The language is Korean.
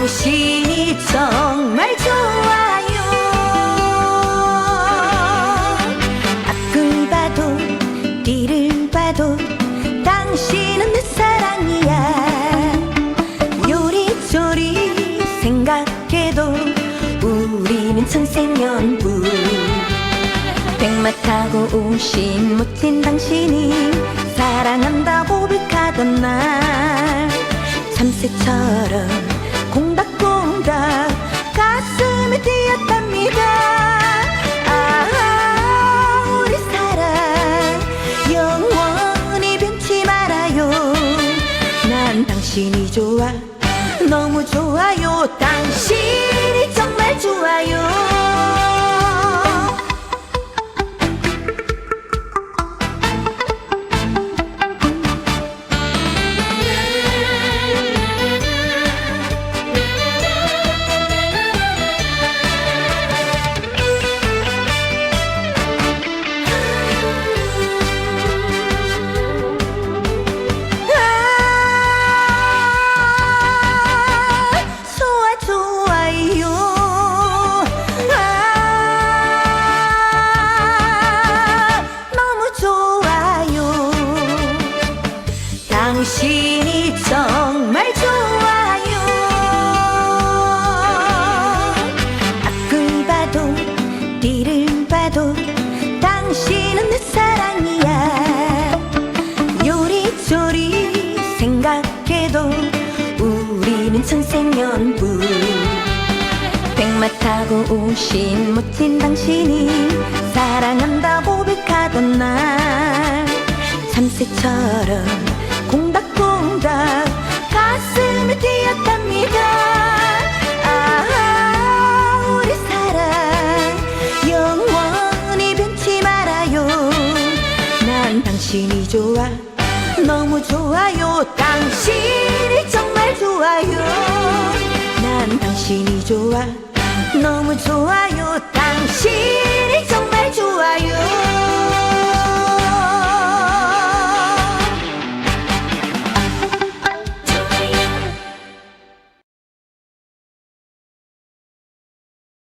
당신이 정말 좋아요. 앞을 봐도 뒤를 봐도 당신은 내 사랑이야. 요리조리 생각해도 우리는 천생연분. 백마 타고 오신 못진 당신이 사랑한다고 불카던 날. 참새처럼 공닥공닥 가슴이 뛰었답니다. 아 우리 사랑 영원히 변치 말아요. 난 당신이 좋아 너무 좋아요. 당신 당신이 정말 좋아요. 앞을 봐도 뒤를 봐도 당신은 내 사랑이야. 요리조리 생각해도 우리는 천생연분 백마 타고 오신 멋진 당신이 사랑한다 고 백하던 날. 참새처럼 공닥공닥 가슴이 뛰었답니다. 아 우리 사랑. 영원히 변치 말아요. 난 당신이 좋아. 너무 좋아요. 당신이 정말 좋아요. 난 당신이 좋아. 너무 좋아요. 당신이 좋아요